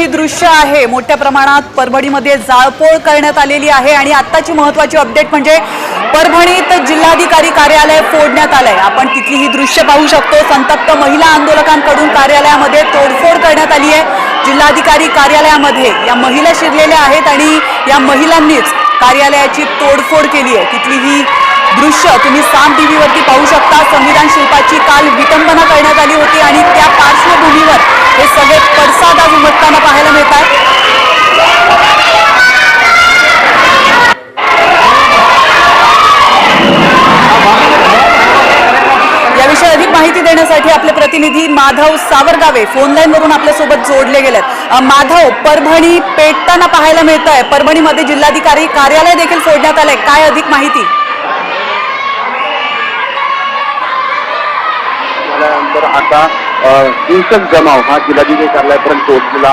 ही दृश्य आहे. मोठ्या प्रमाणात परभणीमध्ये जाळपोळ करण्यात आलेली आहे आणि आत्ताची महत्वाची अपडेट म्हणजे परभणीत जिल्हाधिकारी कार्यालय फोडण्यात आलंय. आपण तिथली ही दृश्य पाहू शकतो. संतप्त महिला आंदोलकांकडून कार्यालयामध्ये तोडफोड करण्यात आली आहे. जिल्हाधिकारी कार्यालयामध्ये या महिला शिरलेल्या आहेत आणि या महिलांनीच कार्यालयाची तोडफोड केली आहे. तिथली ही दृश्य तुम्ही साम टीव्हीवरती पाहू शकता. संविधान शिल्प माहिती आपले प्रतिनिधी माधव सावरगावे फोन लाईन वरून आपल्यासोबत जोडले गेलेत. माधव परभणी पेटताना पाहायला मिळत आहे परभणीमध्ये जिल्हाधिकारी कार्यालय देखील सोडण्यात आलंय. काय अधिक माहिती? आता हिंसक जमाव हा जिल्हाधिकारी कार्यालयापर्यंत पोहोचलेला